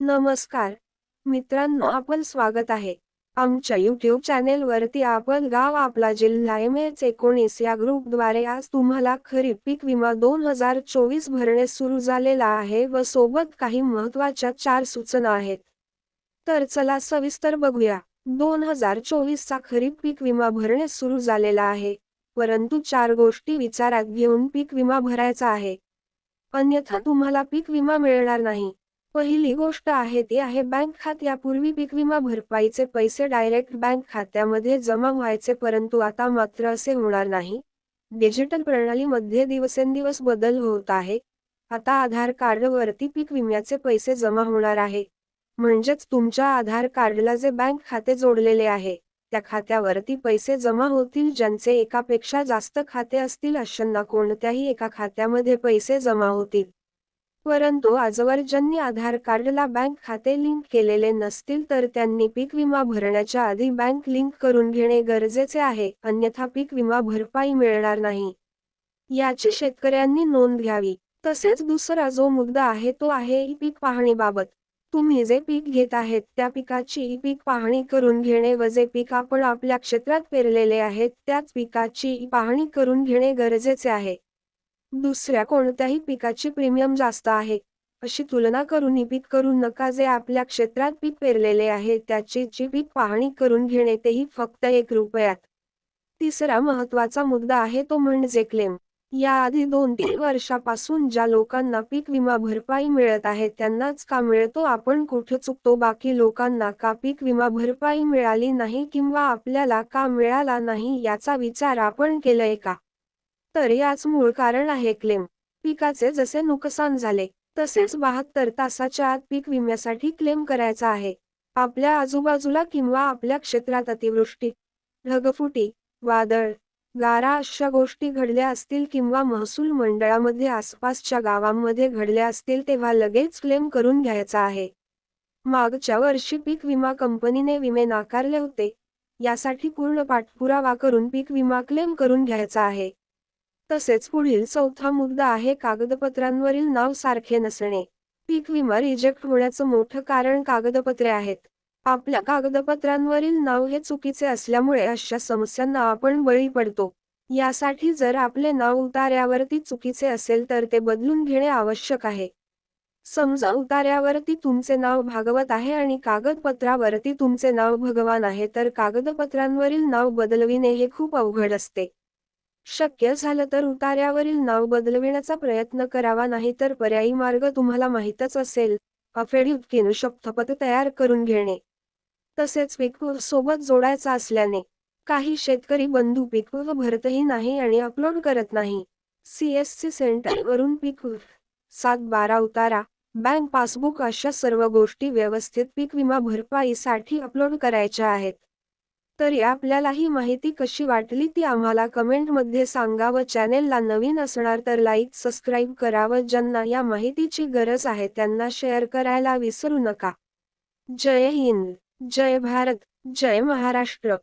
नमस्कार. मित्रांनो आपण स्वागत आहे. आमच्या युट्यूब चॅनेल वरती आपण गाव आपला जिल्हा एम एच एकोणीस या ग्रुपद्वारे आज तुम्हाला खरीप पीक विमा दोन हजार चोवीस भरणे सुरू झालेला आहे व सोबत काही महत्त्वाच्या चार सूचना आहेत. तर चला सविस्तर बघूया. दोन हजार चोवीसचा खरीप पीक विमा भरणे सुरू झालेला आहे. परंतु चार गोष्टी विचारात घेऊन पीक विमा भरायचा आहे. अन्यथा तुम्हाला पीक विमा मिळणार नाही. पहिली गोष्ट आहे ती आहे बँक खात्यापूर्वी पीक विमा भरपाईचे पैसे डायरेक्ट बँक खात्यामध्ये जमा व्हायचे परंतु आता मात्र असे होणार नाही. डिजिटल प्रणालीमध्ये दिवसेंदिवस बदल होत आहे. आता आधार कार्डवरती पीक विम्याचे पैसे जमा होणार आहे. म्हणजेच तुमच्या आधार कार्डला जे बँक खाते जोडलेले आहे त्या खात्यावरती पैसे जमा होतील ज्यांचे एकापेक्षा जास्त खाते असतील अशांना कोणत्याही एका खात्यामध्ये पैसे जमा होतील. परंतु आजवर ज्यांनी आधार कार्डला बँक खाते लिंक केलेले नसतील तर त्यांनी पीक विमा भरण्याच्या आधी बँक लिंक करून घेणे गरजेचे आहे अन्यथा पीक विमा भरपाई मिळणार नाही. याची शेतकऱ्यांनी नोंद घ्यावी. तसेच दुसरा जो मुद्दा आहे तो आहे ई पीक पाहणीबाबत तुम्ही जे पीक घेत आहेत त्या पिकाची ई पीक पाहणी करून घेणे व जे पीक आपण आपल्या क्षेत्रात पेरलेले आहेत त्याच पिकाची पाहणी करून घेणे गरजेचे आहे. दुसऱ्या कोणत्याही पिकाची प्रीमियम जास्त आहे. अशी तुलना करून ही करू नका जे आपल्या क्षेत्रात पीक पेरलेले आहे त्याची जी पीक पाहणी करून घेणे तेही फक्त एक रुपयात. तिसरा महत्त्वाचा मुद्दा आहे तो म्हणजे क्लेम याआधी दोन तीन वर्षापासून ज्या लोकांना पीक विमा भरपाई मिळत आहे त्यांनाच का मिळतो आपण कुठं चुकतो बाकी लोकांना का पीक विमा भरपाई मिळाली नाही किंवा आपल्याला का मिळाला नाही याचा विचार आपण केलाय का? तर याच मूळ कारण आहे क्लेम. पिकाचे जसे नुकसान झाले तसेच बहात्तर तासाच्या आत पीक विम्यासाठी क्लेम करायचा आहे. आपल्या आजूबाजूला किंवा आपल्या क्षेत्रात अतिवृष्टी ढगफुटी वादळ गारा अशा गोष्टी घडल्या असतील किंवा महसूल मंडळामध्ये आसपासच्या गावांमध्ये घडल्या असतील तेव्हा लगेच क्लेम करून घ्यायचा आहे. मागच्या वर्षी पीक विमा कंपनीने विमे नाकारले होते. यासाठी पूर्ण पाठपुरावा करून पीक विमा क्लेम करून घ्यायचा आहे. तसेच पुढील चौथा मुद्दा आहे कागदपत्रांवरील नाव सारखे नसणे. पीक विमा रिजेक्ट होण्याचं मोठं कारण कागदपत्रे आहेत. आपल्या कागदपत्रांवरील नाव हे चुकीचे असल्यामुळे अशा समस्यांना आपण बळी पडतो. यासाठी जर आपले नाव उतार्यावरती चुकीचे असेल तर ते बदलून घेणे आवश्यक आहे. समजा उतार्यावरती तुमचे नाव भागवत आहे आणि कागदपत्रावरती तुमचे नाव भगवान आहे तर कागदपत्रांवरील नाव बदलविणे हे खूप अवघड असते. शक्य झालं तर उतार्यावरील नाव बदलविण्याचा प्रयत्न करावा नाही तर पर्यायी मार्ग तुम्हाला माहीतच असेल. अफेडी केनु शब्दपत्र तयार करून घेणे. तसेच पिकपूर सोबत जोडायचा असल्याने काही शेतकरी बंधू पिकपूर भरतही नाही आणि अपलोड करत नाही. सीएससी सेंटर वरून पिकपूर सात बारा उतारा बँक पासबुक अशा सर्व गोष्टी व्यवस्थित पीक विमा भरपाईसाठी अपलोड करायच्या आहेत. तरी आपल्याला ही माहिती कशी वाटली ती आम्हाला कमेंटमध्ये सांगा व चॅनेलला नवीन असणार तर लाईक सबस्क्राईब करावं. ज्यांना या माहितीची गरज आहे त्यांना शेअर करायला विसरू नका. जय हिंद. जय भारत. जय महाराष्ट्र.